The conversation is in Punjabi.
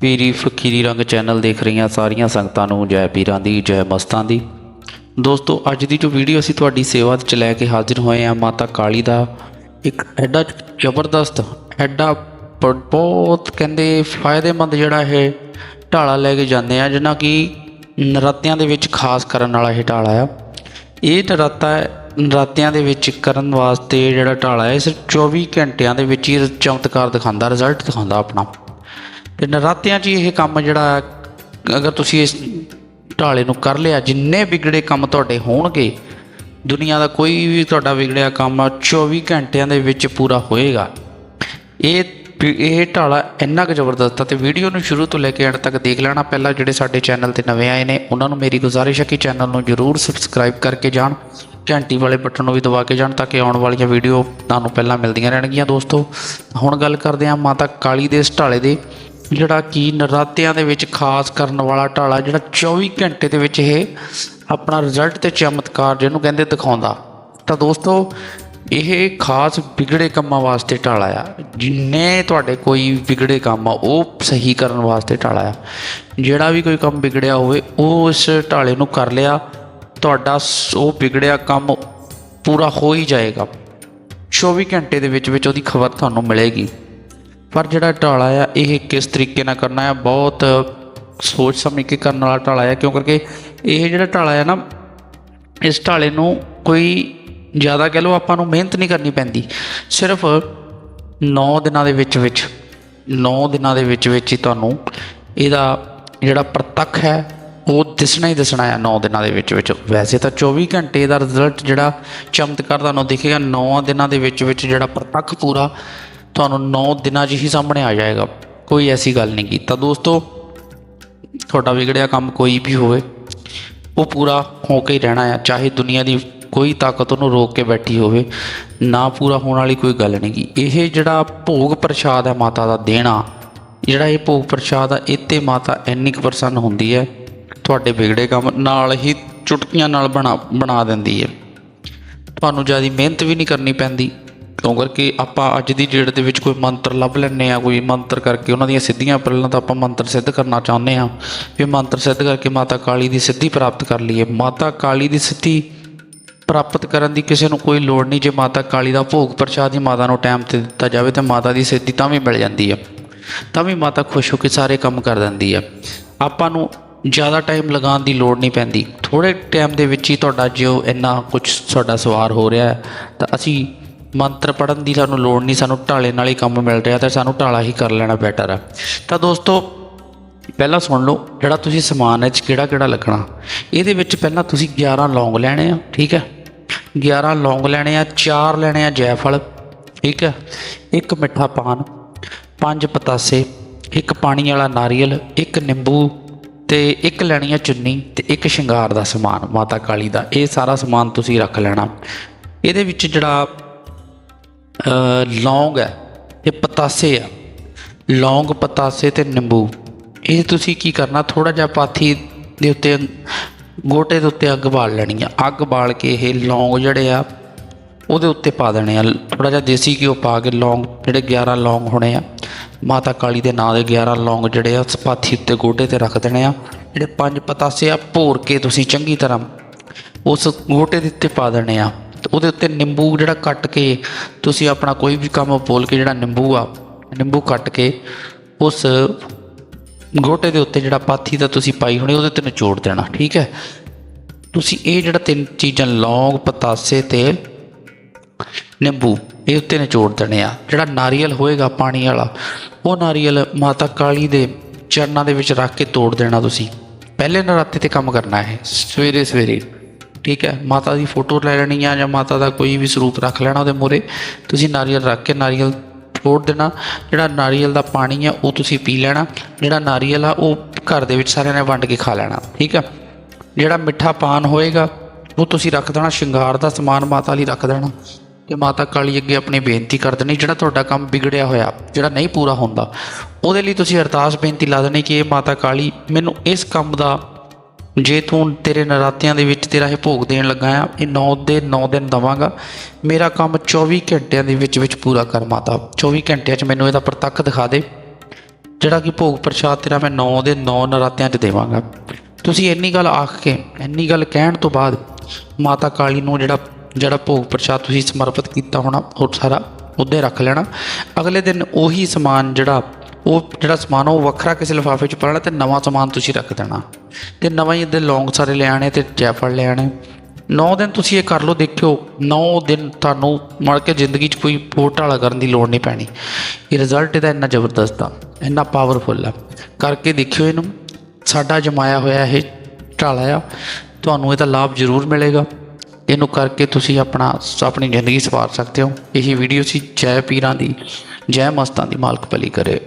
ਪੀਰੀ ਫਕੀਰੀ ਰੰਗ ਚੈਨਲ ਦੇਖ ਰਹੀਆਂ ਸਾਰੀਆਂ ਸੰਗਤਾਂ ਨੂੰ ਜੈ ਪੀਰਾਂ ਦੀ, ਜੈ ਮਸਤਾਂ ਦੀ। ਦੋਸਤੋ, ਅੱਜ ਦੀ ਜੋ ਵੀਡੀਓ ਅਸੀਂ ਤੁਹਾਡੀ ਸੇਵਾ ਵਿੱਚ ਲੈ ਕੇ ਹਾਜ਼ਰ ਹੋਏ ਹਾਂ, ਮਾਤਾ ਕਾਲੀ ਦਾ ਇੱਕ ਐਡਾ ਜ਼ਬਰਦਸਤ, ਐਡਾ ਬ- ਬਹੁਤ ਕਹਿੰਦੇ ਫਾਇਦੇਮੰਦ ਜਿਹੜਾ ਇਹ ਢਾਲਾ ਲੈ ਕੇ ਜਾਂਦੇ ਆ ਜਿਹਨਾਂ ਕਿ ਨਰਾਤਿਆਂ ਦੇ ਵਿੱਚ ਖਾਸ ਕਰਨ ਵਾਲਾ ਇਹ ਢਾਲਾ ਆ। ਇਹ ਨਰਾਤਾ ਨਰਾਤਿਆਂ ਦੇ ਵਿੱਚ ਕਰਨ ਵਾਸਤੇ ਜਿਹੜਾ ਢਾਲਾ ਹੈ, ਸਿਰਫ 24 ਘੰਟਿਆਂ ਦੇ ਵਿੱਚ ਹੀ ਚਮਤਕਾਰ ਦਿਖਾਉਂਦਾ ਰਿਜ਼ਲਟ ਦਿਖਾਉਂਦਾ ਆਪਣਾ। ਤੇ ਨਰਾਤਿਆਂ 'ਚ ਹੀ ਇਹ ਕੰਮ ਜਿਹੜਾ, ਅਗਰ ਤੁਸੀਂ ਇਸ ਢਾਲੇ ਨੂੰ ਕਰ ਲਿਆ, ਜਿੰਨੇ ਵਿਗੜੇ ਕੰਮ ਤੁਹਾਡੇ ਹੋਣਗੇ, ਦੁਨੀਆ ਦਾ ਕੋਈ ਵੀ ਤੁਹਾਡਾ ਵਿਗੜਿਆ ਕੰਮ ਆ 24 ਘੰਟਿਆਂ ਦੇ ਵਿੱਚ ਪੂਰਾ ਹੋਏਗਾ। ਇਹ ਇਹ ਢਾਲਾ ਇੰਨਾ ਕੁ ਜ਼ਬਰਦਸਤ ਆ ਤੇ ਵੀਡੀਓ ਨੂੰ ਸ਼ੁਰੂ ਤੋਂ ਲੈ ਕੇ ਐਂਡ ਤੱਕ ਦੇਖ ਲੈਣਾ। ਪਹਿਲਾਂ ਜਿਹੜੇ ਸਾਡੇ ਚੈਨਲ ਤੇ ਨਵੇਂ ਆਏ ਨੇ, ਉਹਨਾਂ ਨੂੰ ਮੇਰੀ ਗੁਜ਼ਾਰਿਸ਼ ਹੈ ਕਿ ਚੈਨਲ ਨੂੰ ਜਰੂਰ ਸਬਸਕ੍ਰਾਈਬ ਕਰਕੇ ਜਾਣ। ਘੰਟੀ ਵਾਲੇ ਬਟਨ ਨੂੰ ਵੀ ਦਬਾ ਕੇ ਜਾਣ ਤਾਂ ਕਿ ਆਉਣ ਵਾਲੀਆਂ ਵੀਡੀਓ ਤੁਹਾਨੂੰ ਪਹਿਲਾਂ ਮਿਲਦੀਆਂ ਰਹਿਣਗੀਆਂ ਦੋਸਤੋ। ਹੁਣ ਗੱਲ ਕਰਦੇ ਹਾਂ ਮਾਤਾ ਕਾਲੀ ਦੇ ਇਸ ਢਾਲੇ ਦੇ, ਜਿਹੜਾ ਕਿ ਨਰਾਤਿਆਂ ਦੇ ਵਿੱਚ ਖਾਸ ਕਰਨ ਵਾਲਾ ਢਾਲਾ, ਜਿਹੜਾ 24 ਘੰਟੇ ਦੇ ਵਿੱਚ ਇਹ ਆਪਣਾ ਰਿਜ਼ਲਟ ਤੇ ਚਮਤਕਾਰ ਜਿਹਨੂੰ ਕਹਿੰਦੇ ਦਿਖਾਉਂਦਾ। ਤਾਂ ਦੋਸਤੋ, ਇਹ ਖਾਸ ਵਿਗੜੇ ਕੰਮਾਂ ਵਾਸਤੇ ਢਾਲਾ ਆ। ਜਿੰਨੇ ਤੁਹਾਡੇ ਕੋਈ ਵਿਗੜੇ ਕੰਮ ਆ, ਉਹ ਸਹੀ ਕਰਨ ਵਾਸਤੇ ਢਾਲਾ ਆ। ਜਿਹੜਾ ਵੀ ਕੋਈ ਕੰਮ ਵਿਗੜਿਆ ਹੋਵੇ, ਉਹ ਇਸ ਢਾਲੇ ਨੂੰ ਕਰ ਲਿਆ। ਤੁਹਾਡਾ ਸ- ਉਹ ਵਿਗੜਿਆ ਕੰਮ ਪੂਰਾ ਹੋ ਹੀ ਜਾਏਗਾ। 24 ਘੰਟੇ ਦੇ ਵਿੱਚ ਵਿੱਚ ਉਹਦੀ ਖਬਰ ਤੁਹਾਨੂੰ ਮਿਲੇਗੀ। ਪਰ ਜਿਹੜਾ ਢਾਲਾ ਆ ਇਹ ਕਿਸ ਤਰੀਕੇ ਨਾਲ ਕਰਨਾ ਆ ਬਹੁਤ ਸੋਚ ਸਮਝ ਕੇ ਕਰਨ ਵਾਲਾ ਢਾਲਾ ਆ ਕਿਉਂ ਕਰਕੇ? ਇਹ ਜਿਹੜਾ ਢਾਲਾ ਆ ਨਾ, ਇਸ ਢਾਲੇ ਨੂੰ ਕੋਈ ਜ਼ਿਆਦਾ ਕਹਿ ਲਓ ਆਪਾਂ ਨੂੰ ਮਿਹਨਤ ਨਹੀਂ ਕਰਨੀ ਪੈਂਦੀ। ਸਿਰਫ 9 ਦਿਨਾਂ ਦੇ ਵਿੱਚ ਵਿੱਚ 9 ਦਿਨਾਂ ਦੇ ਵਿੱਚ ਵਿੱਚ ਹੀ ਤੁਹਾਨੂੰ ਇਹਦਾ ਜਿਹੜਾ ਪ੍ਰਤੱਖ ਹੈ ਉਹ ਦਿਸਣਾ ਹੀ ਦਿਸਣਾ ਆ 9 ਦਿਨਾਂ ਦੇ ਵਿੱਚ ਵਿੱਚ। ਵੈਸੇ ਤਾਂ 24 ਘੰਟੇ ਦਾ ਰਿਜ਼ਲਟ ਜਿਹੜਾ ਚਮਤਕਾਰ ਤੁਹਾਨੂੰ ਦਿਖੇਗਾ 9 ਦਿਨਾਂ ਦੇ ਵਿੱਚ ਵਿੱਚ ਜਿਹੜਾ ਪ੍ਰਤੱਖ ਪੂਰਾ ਤੁਹਾਨੂੰ 9 ਦਿਨਾਂ 'ਚ ਹੀ ਸਾਹਮਣੇ ਆ ਜਾਏਗਾ। ਕੋਈ ਐਸੀ ਗੱਲ ਨਹੀਂ ਗੀ ਤਾਂ ਦੋਸਤੋ, ਤੁਹਾਡਾ ਵਿਗੜਿਆ ਕੰਮ ਕੋਈ ਵੀ ਹੋਵੇ, ਉਹ ਪੂਰਾ ਹੋ ਕੇ ਹੀ ਰਹਿਣਾ ਆ। ਚਾਹੇ ਦੁਨੀਆ ਦੀ ਕੋਈ ਤਾਕਤ ਉਹਨੂੰ ਰੋਕ ਕੇ ਬੈਠੀ ਹੋਵੇ, ਨਾ ਪੂਰਾ ਹੋਣ ਵਾਲੀ ਕੋਈ ਗੱਲ ਨਹੀਂ ਗੀ ਇਹ ਜਿਹੜਾ ਭੋਗ ਪ੍ਰਸ਼ਾਦ ਹੈ ਮਾਤਾ ਦਾ ਦੇਣਾ, ਜਿਹੜਾ ਇਹ ਭੋਗ ਪ੍ਰਸ਼ਾਦ ਆ, ਇਹ 'ਤੇ ਮਾਤਾ ਇੰਨੀ ਕੁ ਪ੍ਰਸੰਨ ਹੁੰਦੀ ਹੈ। ਤੁਹਾਡੇ ਵਿਗੜੇ ਕੰਮ ਨਾਲ ਹੀ ਚੁਟਕੀਆਂ ਨਾਲ ਬਣਾ ਬਣਾ ਦਿੰਦੀ ਹੈ ਤੁਹਾਨੂੰ ਜ਼ਿਆਦਾ ਮਿਹਨਤ ਵੀ ਨਹੀਂ ਕਰਨੀ ਪੈਂਦੀ। ਕਿਉਂ ਕਰਕੇ ਆਪਾਂ ਅੱਜ ਦੀ ਡੇਟ ਦੇ ਵਿੱਚ ਕੋਈ ਮੰਤਰ ਲੱਭ ਲੈਂਦੇ ਆ ਕੋਈ ਮੰਤਰ ਕਰਕੇ ਉਹਨਾਂ ਦੀਆਂ ਸਿੱਧੀਆਂ ਪਹਿਲਾਂ ਤਾਂ ਆਪਾਂ ਮੰਤਰ ਸਿੱਧ ਕਰਨਾ ਚਾਹੁੰਦੇ ਆ ਵੀ ਮੰਤਰ ਸਿੱਧ ਕਰਕੇ ਮਾਤਾ ਕਾਲੀ ਦੀ ਸਿੱਧੀ ਪ੍ਰਾਪਤ ਕਰ ਲਈਏ। ਮਾਤਾ ਕਾਲੀ ਦੀ ਸਿੱਧੀ ਪ੍ਰਾਪਤ ਕਰਨ ਦੀ ਕਿਸੇ ਨੂੰ ਕੋਈ ਲੋੜ ਨਹੀਂ। ਜੇ ਮਾਤਾ ਕਾਲੀ ਦਾ ਭੋਗ ਪ੍ਰਸ਼ਾਦ ਹੀ ਮਾਤਾ ਨੂੰ ਟਾਈਮ ਤੇ ਦਿੱਤਾ ਜਾਵੇ ਤਾਂ ਮਾਤਾ ਦੀ ਸਿੱਧੀ ਤਾਂ ਵੀ ਮਿਲ ਜਾਂਦੀ ਹੈ। ਤਾਂ ਵੀ ਮਾਤਾ ਖੁਸ਼ ਹੋ ਕੇ ਸਾਰੇ ਕੰਮ ਕਰ ਦਿੰਦੀ ਹੈ। ਆਪਾਂ ਨੂੰ ਜ਼ਿਆਦਾ ਟਾਈਮ ਲਗਾਉਣ ਦੀ ਲੋੜ ਨਹੀਂ ਪੈਂਦੀ। ਥੋੜੇ ਟਾਈਮ ਦੇ ਵਿੱਚ ਹੀ ਤੁਹਾਡਾ ਜੋ ਇੰਨਾ ਕੁਝ ਤੁਹਾਡਾ ਸਵਾਰ ਹੋ ਰਿਹਾ ਹੈ, ਤਾਂ ਅਸੀਂ ਮੰਤਰ ਪੜਨ ਦੀ ਸਾਨੂੰ ਲੋੜ ਨਹੀਂ, ਸਾਨੂੰ ਢਾਲੇ ਨਾਲ ਹੀ ਕੰਮ ਮਿਲ ਰਿਹਾ ਤਾਂ ਸਾਨੂੰ ਢਾਲਾ ਹੀ ਕਰ ਲੈਣਾ ਬੈਟਰ ਹੈ। ਤਾਂ ਦੋਸਤੋ, ਪਹਿਲਾਂ ਸੁਣ ਲਓ, ਜਿਹੜਾ ਤੁਸੀਂ ਸਮਾਨ ਹੈ, ਚ ਕਿਹੜਾ ਕਿਹੜਾ ਲੱਗਣਾ। ਇਹਦੇ ਵਿੱਚ ਪਹਿਲਾਂ ਤੁਸੀਂ 11 ਲੌਂਗ ਲੈਣੇ ਆ, ਠੀਕ ਹੈ? 11 ਲੌਂਗ ਲੈਣੇ ਆ 4 ਲੈਣੇ ਆ ਜੈਫਲ, ਠੀਕ ਹੈ? ਇੱਕ ਮਿੱਠਾ ਪਾਨ, ਪੰਜ ਪਤਾਸੇ, ਇੱਕ ਪਾਣੀ ਵਾਲਾ ਨਾਰੀਅਲ, ਇੱਕ ਨਿੰਬੂ ਤੇ ਇੱਕ ਲੈਣੀ ਆ ਚੁੰਨੀ ਤੇ ਇੱਕ ਸ਼ਿੰਗਾਰ ਦਾ ਸਮਾਨ, ਮਾਤਾ ਕਾਲੀ ਦਾ। ਇਹ ਸਾਰਾ ਸਮਾਨ ਤੁਸੀਂ ਰੱਖ ਲੈਣਾ। ਇਹਦੇ ਵਿੱਚ ਜਿਹੜਾ ਲੌਂਗ ਹੈ ਤੇ ਪਤਾਸੇ ਆ। ਲੌਂਗ, ਪਤਾਸੇ ਤੇ ਨਿੰਬੂ। ਇਹ ਤੁਸੀਂ ਕੀ ਕਰਨਾ ਥੋੜਾ ਜਿਹਾ ਪਾਥੀ ਦੇ ਉੱਤੇ, ਗੋਟੇ ਦੇ ਉੱਤੇ ਅੱਗ ਬਾਲ ਲੈਣੀ ਆ। ਅੱਗ ਬਾਲ ਕੇ ਇਹ ਲੌਂਗ ਜਿਹੜੇ ਆ, ਉਹਦੇ ਉੱਤੇ ਪਾ ਦੇਣੇ ਆ। ਥੋੜਾ ਜਿਹਾ ਦੇਸੀ ਘਿਓ ਪਾ ਕੇ ਲੌਂਗ, ਜਿਹੜੇ 11 ਲੌਂਗ ਹੋਣੇ ਆ ਮਾਤਾ ਕਾਲੀ ਦੇ ਨਾਂ ਦੇ 11 ਲੌਂਗ ਜਿਹੜੇ ਆ ਉਸ ਪਾਥੀ ਉੱਤੇ ਗੋਡੇ ਤੇ ਰੱਖ ਦੇਣੇ ਆ। ਜਿਹੜੇ ਪੰਜ ਪਤਾਸੇ ਆ, ਭੋਰ ਕੇ ਤੁਸੀਂ ਚੰਗੀ ਤਰ੍ਹਾਂ ਉਸ ਗੋਟੇ ਦੇ ਉੱਤੇ ਪਾ ਦੇਣੇ ਆ। ਤੇ ਉਹਦੇ ਉੱਤੇ ਨਿੰਬੂ ਜਿਹੜਾ ਕੱਟ ਕੇ ਤੁਸੀਂ ਆਪਣਾ ਕੋਈ ਵੀ ਕੰਮ ਬੋਲ ਕੇ ਜਿਹੜਾ ਨਿੰਬੂ ਆ, ਨਿੰਬੂ ਕੱਟ ਕੇ ਉਸ ਗੋਟੇ ਦੇ ਉੱਤੇ ਜਿਹੜਾ ਪਾਥੀ ਦਾ ਤੁਸੀਂ ਪਾਈ ਹੋਣੀ, ਉਹਦੇ ਤੇ ਨਿਚੋੜ ਦੇਣਾ, ਠੀਕ ਹੈ? ਤੁਸੀਂ ਇਹ ਜਿਹੜਾ ਤਿੰਨ ਚੀਜ਼ਾਂ, ਲੌਂਗ, ਪਤਾਸੇ ਤੇ ਨਿੰਬੂ ਇਹ ਉੱਤੇ ਨਿਚੋੜ ਦੇਣੇ ਆ। ਜਿਹੜਾ ਨਾਰੀਅਲ ਹੋਏਗਾ ਪਾਣੀ ਵਾਲਾ, ਉਹ ਨਾਰੀਅਲ ਮਾਤਾ ਕਾਲੀ ਦੇ ਚਰਨਾਂ ਦੇ ਵਿੱਚ ਰੱਖ ਕੇ ਤੋੜ ਦੇਣਾ ਤੁਸੀਂ। ਪਹਿਲੇ ਨਰਾਤੇ ਤੇ ਕੰਮ ਕਰਨਾ ਹੈ ਸਵੇਰੇ ਸਵੇਰੇ। ਠੀਕ ਹੈ, ਮਾਤਾ ਦੀ ਫੋਟੋ ਲੈ ਲੈਣੀ ਆ ਜਾਂ ਮਾਤਾ ਦਾ ਕੋਈ ਵੀ ਸਰੂਪ ਰੱਖ ਲੈਣਾ ਉਹਦੇ ਮੂਹਰੇ, ਤੁਸੀਂ ਨਾਰੀਅਲ ਰੱਖ ਕੇ ਨਾਰੀਅਲ ਤੋੜ ਦੇਣਾ। ਜਿਹੜਾ ਨਾਰੀਅਲ ਦਾ ਪਾਣੀ ਆ, ਉਹ ਤੁਸੀਂ ਪੀ ਲੈਣਾ। ਜਿਹੜਾ ਨਾਰੀਅਲ ਆ, ਉਹ ਘਰ ਦੇ ਵਿੱਚ ਸਾਰਿਆਂ ਨੇ ਵੰਡ ਕੇ ਖਾ ਲੈਣਾ। ਠੀਕ ਆ ਜਿਹੜਾ ਮਿੱਠਾ ਪਾਨ ਹੋਏਗਾ, ਉਹ ਤੁਸੀਂ ਰੱਖ ਦੇਣਾ। ਸ਼ਿੰਗਾਰ ਦਾ ਸਮਾਨ ਮਾਤਾ ਲਈ ਰੱਖ ਦੇਣਾ। ਤੇ ਮਾਤਾ ਕਾਲੀ ਅੱਗੇ ਆਪਣੀ ਬੇਨਤੀ ਕਰ ਦੇਣੀ, ਜਿਹੜਾ ਤੁਹਾਡਾ ਕੰਮ ਵਿਗੜਿਆ ਹੋਇਆ, ਜਿਹੜਾ ਨਹੀਂ ਪੂਰਾ ਹੁੰਦਾ, ਉਹਦੇ ਲਈ ਤੁਸੀਂ ਅਰਦਾਸ ਬੇਨਤੀ ਲਾ ਦੇਣੀ ਕਿ ਇਹ ਮਾਤਾ ਕਾਲੀ ਮੈਨੂੰ ਇਸ ਕੰਮ ਦਾ ਜੇ ਤੂੰ ਤੇਰੇ ਨਰਾਤਿਆਂ ਦੇ ਵਿੱਚ ਤੇਰਾ ਇਹ ਭੋਗ ਦੇਣ ਲੱਗਾ ਆ, ਇਹ 9 ਦੇ 9 ਦਿਨ ਦਵਾਂਗਾ। ਮੇਰਾ ਕੰਮ 24 ਘੰਟਿਆਂ ਦੇ ਵਿੱਚ ਵਿੱਚ ਪੂਰਾ ਕਰ ਮਾਤਾ। 24 ਘੰਟਿਆਂ 'ਚ ਮੈਨੂੰ ਇਹਦਾ ਪ੍ਰਤੱਖ ਦਿਖਾ ਦੇ। ਜਿਹੜਾ ਕਿ ਭੋਗ ਪ੍ਰਸ਼ਾਦ ਤੇਰਾ ਮੈਂ 9 ਦੇ 9 ਨਰਾਤਿਆਂ 'ਚ ਦੇਵਾਂਗਾ। ਤੁਸੀਂ ਇੰਨੀ ਗੱਲ ਆਖ ਕੇ, ਇੰਨੀ ਗੱਲ ਕਹਿਣ ਤੋਂ ਬਾਅਦ ਮਾਤਾ ਕਾਲੀ ਨੂੰ ਜਿਹੜਾ ਜਿਹੜਾ ਭੋਗ ਪ੍ਰਸ਼ਾਦ ਤੁਸੀਂ ਸਮਰਪਿਤ ਕੀਤਾ ਹੋਣਾ, ਉਹ ਸਾਰਾ ਉੱਦੇ ਰੱਖ ਲੈਣਾ। ਅਗਲੇ ਦਿਨ ਉਹੀ ਸਮਾਨ ਜਿਹੜਾ, ਉਹ ਜਿਹੜਾ ਸਮਾਨ ਆ ਉਹ ਵੱਖਰਾ ਕਿਸੇ ਲਿਫਾਫੇ 'ਚ ਪਾਣਾ ਤੇ ਨਵਾਂ ਸਮਾਨ ਤੁਸੀਂ ਰੱਖ ਦੇਣਾ। ਤੇ ਨਵਾਂ ਹੀ ਇਹਦੇ ਲੌਂਗ ਸਾਰੇ ਲੈ ਆਣੇ ਤੇ ਜੈਫਲ ਲੈ ਆਣੇ 9 ਦਿਨ ਤੁਸੀਂ ਇਹ ਕਰ ਲਓ, ਦੇਖਿਓ 9 ਦਿਨ ਤੁਹਾਨੂੰ ਮੜ ਕੇ ਜ਼ਿੰਦਗੀ 'ਚ ਕੋਈ ਘੋਟਾਲਾ ਕਰਨ ਦੀ ਲੋੜ ਨਹੀਂ ਪੈਣੀ। ਇਹ ਰਿਜ਼ਲਟ ਇਹਦਾ ਇੰਨਾ ਜ਼ਬਰਦਸਤ ਆ, ਇੰਨਾ ਪਾਵਰਫੁਲ ਆ। ਕਰਕੇ ਦੇਖਿਓ ਇਹਨੂੰ, ਸਾਡਾ ਜਮਾਇਆ ਹੋਇਆ ਇਹ ਢਾਲਾ ਆ, ਤੁਹਾਨੂੰ ਇਹਦਾ ਲਾਭ ਜ਼ਰੂਰ ਮਿਲੇਗਾ। ਇਹਨੂੰ ਕਰਕੇ ਤੁਸੀਂ ਆਪਣਾ ਆਪਣੀ ਜ਼ਿੰਦਗੀ ਸਵਾਰ ਸਕਦੇ ਹੋ। ਇਹੀ ਵੀਡੀਓ ਸੀ ਜੈ ਪੀਰਾਂ ਦੀ, ਜੈ ਮਸਤਾਂ ਦੀ ਮਾਲਕ ਭਲੀ ਕਰੇ।